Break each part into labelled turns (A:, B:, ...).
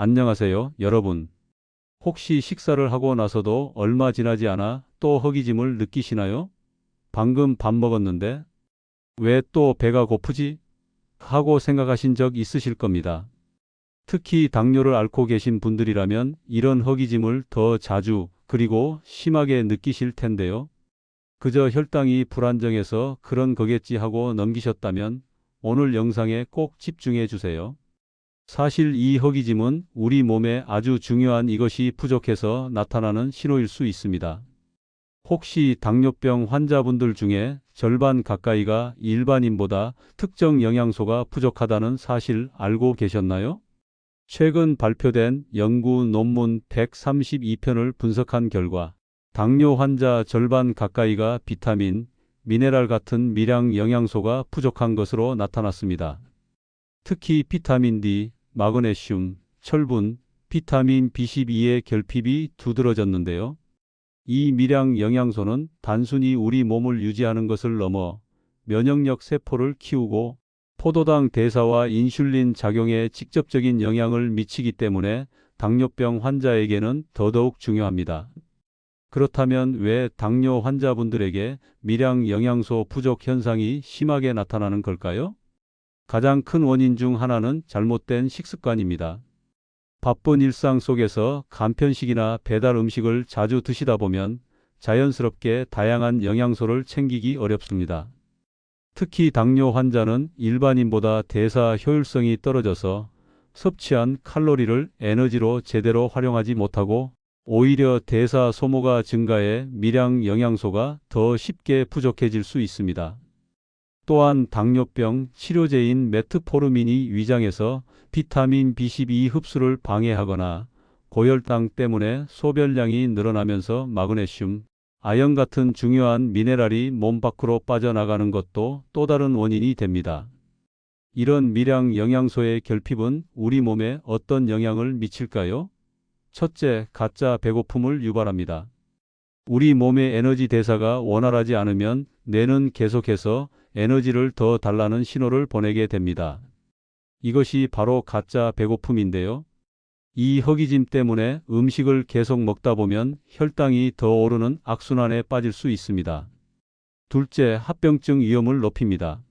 A: 안녕하세요, 여러분. 혹시 식사를 하고 나서도 얼마 지나지 않아 또 허기짐을 느끼시나요? 방금 밥 먹었는데 왜 또 배가 고프지? 하고 생각하신 적 있으실 겁니다. 특히 당뇨를 앓고 계신 분들이라면 이런 허기짐을 더 자주 그리고 심하게 느끼실 텐데요. 그저 혈당이 불안정해서 그런 거겠지 하고 넘기셨다면 오늘 영상에 꼭 집중해 주세요. 사실 이 허기짐은 우리 몸에 아주 중요한 이것이 부족해서 나타나는 신호일 수 있습니다. 혹시 당뇨병 환자분들 중에 절반 가까이가 일반인보다 특정 영양소가 부족하다는 사실 알고 계셨나요? 최근 발표된 연구 논문 132편을 분석한 결과 당뇨 환자 절반 가까이가 비타민, 미네랄 같은 미량 영양소가 부족한 것으로 나타났습니다. 특히 비타민 D, 마그네슘, 철분, 비타민 B12의 결핍이 두드러졌는데요. 이 미량 영양소는 단순히 우리 몸을 유지하는 것을 넘어 면역력 세포를 키우고 포도당 대사와 인슐린 작용에 직접적인 영향을 미치기 때문에 당뇨병 환자에게는 더더욱 중요합니다. 그렇다면 왜 당뇨 환자분들에게 미량 영양소 부족 현상이 심하게 나타나는 걸까요? 가장 큰 원인 중 하나는 잘못된 식습관입니다. 바쁜 일상 속에서 간편식이나 배달 음식을 자주 드시다 보면 자연스럽게 다양한 영양소를 챙기기 어렵습니다. 특히 당뇨 환자는 일반인보다 대사 효율성이 떨어져서 섭취한 칼로리를 에너지로 제대로 활용하지 못하고 오히려 대사 소모가 증가해 미량 영양소가 더 쉽게 부족해질 수 있습니다. 또한 당뇨병 치료제인 메트포르민이 위장에서 비타민 B12 흡수를 방해하거나 고혈당 때문에 소변량이 늘어나면서 마그네슘, 아연 같은 중요한 미네랄이 몸 밖으로 빠져나가는 것도 또 다른 원인이 됩니다. 이런 미량 영양소의 결핍은 우리 몸에 어떤 영향을 미칠까요? 첫째, 가짜 배고픔을 유발합니다. 우리 몸의 에너지 대사가 원활하지 않으면 뇌는 계속해서 에너지를 더 달라는 신호를 보내게 됩니다. 이것이 바로 가짜 배고픔인데요. 이 허기짐 때문에 음식을 계속 먹다 보면 혈당이 더 오르는 악순환에 빠질 수 있습니다. 둘째, 합병증 위험을 높입니다.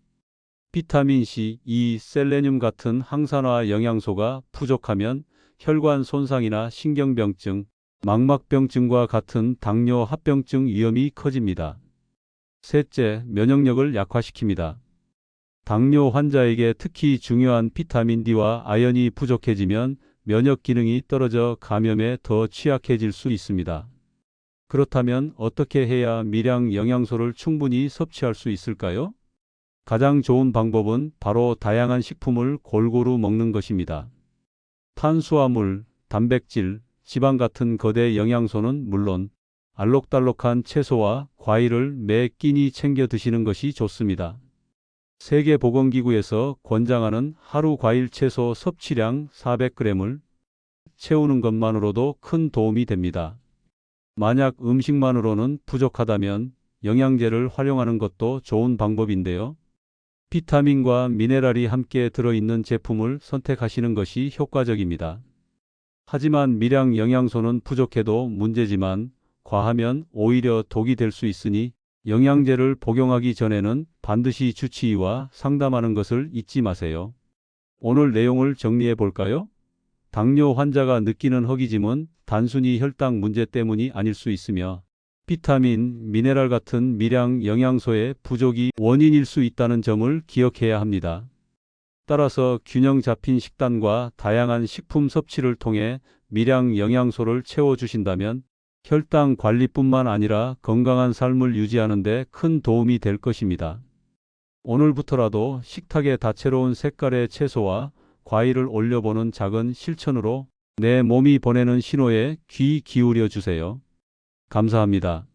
A: 비타민 C, E, 셀레늄 같은 항산화 영양소가 부족하면 혈관 손상이나 신경병증, 망막병증과 같은 당뇨 합병증 위험이 커집니다. 셋째, 면역력을 약화시킵니다. 당뇨 환자에게 특히 중요한 비타민 D와 아연이 부족해지면 면역 기능이 떨어져 감염에 더 취약해질 수 있습니다. 그렇다면 어떻게 해야 미량 영양소를 충분히 섭취할 수 있을까요? 가장 좋은 방법은 바로 다양한 식품을 골고루 먹는 것입니다. 탄수화물, 단백질, 지방 같은 거대 영양소는 물론 알록달록한 채소와 과일을 매 끼니 챙겨 드시는 것이 좋습니다. 세계보건기구에서 권장하는 하루 과일 채소 섭취량 400g을 채우는 것만으로도 큰 도움이 됩니다. 만약 음식만으로는 부족하다면 영양제를 활용하는 것도 좋은 방법인데요. 비타민과 미네랄이 함께 들어있는 제품을 선택하시는 것이 효과적입니다. 하지만 미량 영양소는 부족해도 문제지만 과하면 오히려 독이 될 수 있으니 영양제를 복용하기 전에는 반드시 주치의와 상담하는 것을 잊지 마세요. 오늘 내용을 정리해 볼까요? 당뇨 환자가 느끼는 허기짐은 단순히 혈당 문제 때문이 아닐 수 있으며 비타민, 미네랄 같은 미량 영양소의 부족이 원인일 수 있다는 점을 기억해야 합니다. 따라서 균형 잡힌 식단과 다양한 식품 섭취를 통해 미량 영양소를 채워주신다면 혈당 관리뿐만 아니라 건강한 삶을 유지하는 데 큰 도움이 될 것입니다. 오늘부터라도 식탁에 다채로운 색깔의 채소와 과일을 올려보는 작은 실천으로 내 몸이 보내는 신호에 귀 기울여 주세요. 감사합니다.